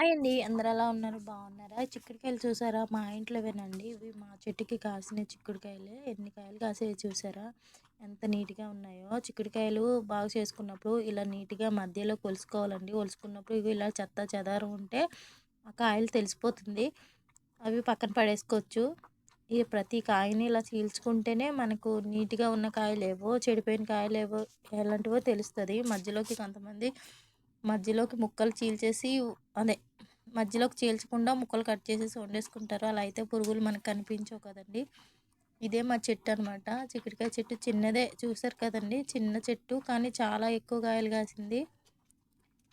Hi అండి అందరు ఎలా ఉన్నారు. బాగున్నారా? చిక్కుడుకాయలు చూసారా? మా ఇంట్లోవేనండి ఇవి మా చెట్టుకి కాసిన చిక్కుడుకాయలు. ఎన్ని కాయలు కాసాయో చూసారా? ఎంత నీట్గా ఉన్నాయో. చిక్కుడుకాయలు బాగా చేసుకున్నప్పుడు ఇలా నీట్గా మధ్యలో కొలుసుకోవాలండి. కొలుసుకున్నప్పుడు ఇవి ఇలా చెత్త చెదారం ఉంటే ఆ కాయలు తెలిసిపోతుంది. అవి పక్కన పడేసుకోవచ్చు. ఈ ప్రతి కాయని ఇలా చీల్చుకుంటేనే మనకు నీట్గా ఉన్న కాయలు ఏవో చెడిపోయిన కాయలు ఏవో ఎలాంటివో తెలుస్తుంది. మధ్యలోకి కొంతమంది మధ్యలోకి ముక్కలు చీల్చేసి అదే మధ్యలోకి చీల్చకుండా ముక్కలు కట్ చేసేసి వండేసుకుంటారు. అలా అయితే పురుగులు మనకు కనిపించవు కదండి. ఇదే మా చెట్టు అనమాట చిక్కుడుకాయ చెట్టు చిన్నదే చూసారు కదండి. చిన్న చెట్టు కానీ చాలా ఎక్కువ కాయలు కాసింది.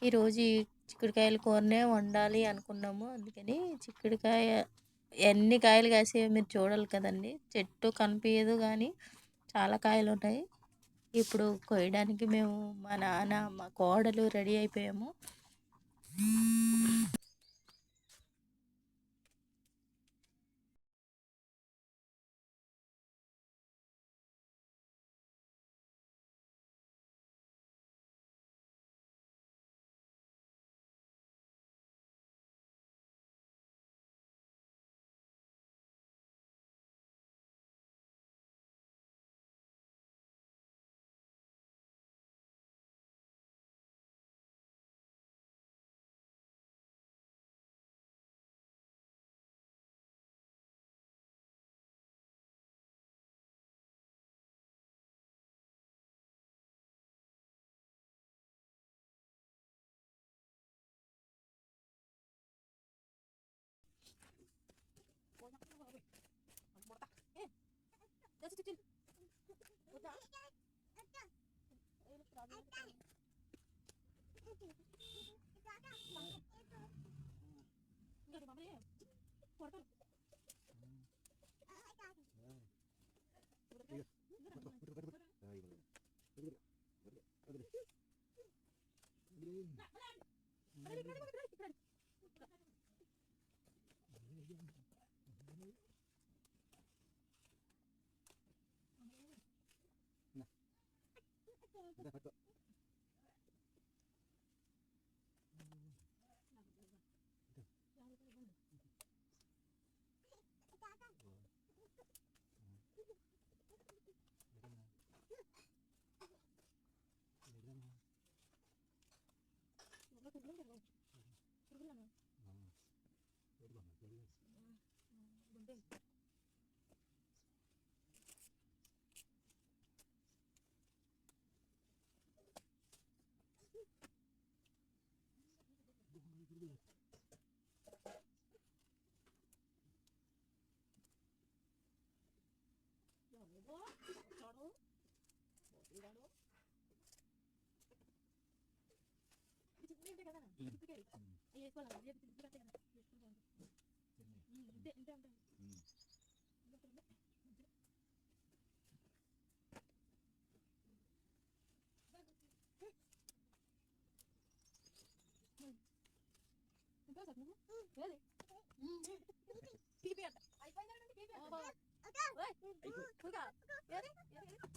ఈరోజు ఈ చిక్కుడుకాయలు కూరనే వండాలి అనుకున్నాము. అందుకని చిక్కుడుకాయ ఎన్ని కాయలు కాసాయో మీరు చూడాలి కదండి. చెట్టు కనిపించదు కానీ చాలా కాయలు ఉన్నాయి ఇప్పుడు కొయ్యడానికి మేము మా నాన్న మా కోడలు రెడీ అయిపోయాము. చిల్ కొడతారు Terima kasih. ఈడాడు కదా వేసుకోవాలి కదా ఇంతే ఇంతే ఉంటాయి అయిపోయిందా అయిపోయిందా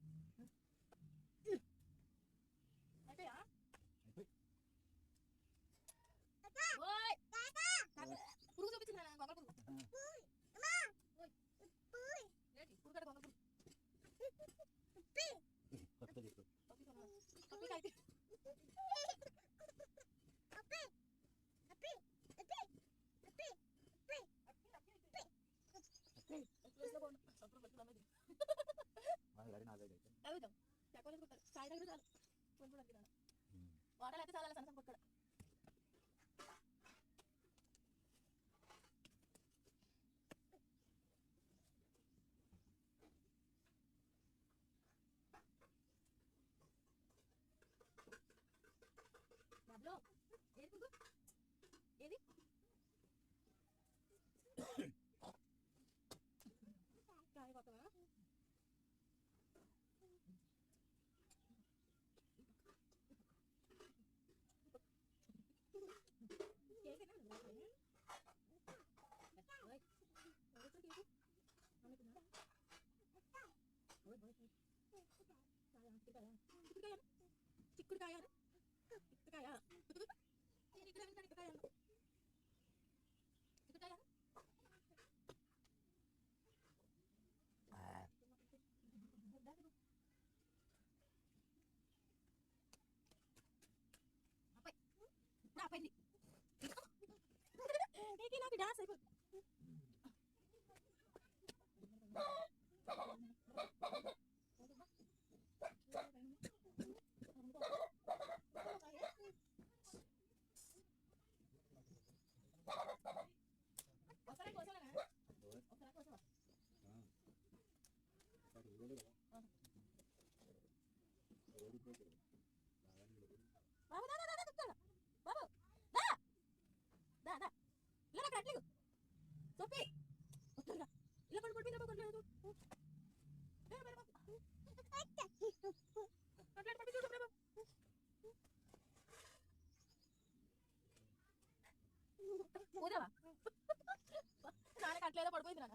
వాటర్ అయితే చాలా సన్న ini? Kita ini kekayaan పోదావా నాన్నకి అట్లేదో పడిపోయింది నాన్న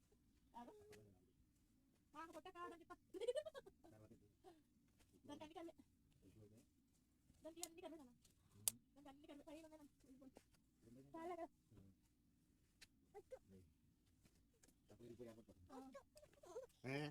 Nakakapunta ka na kita. Dandali ka. Dandali ka naman. Dandali ka tayo naman. Talaga. Ay, tapos hindi po yan po. Eh?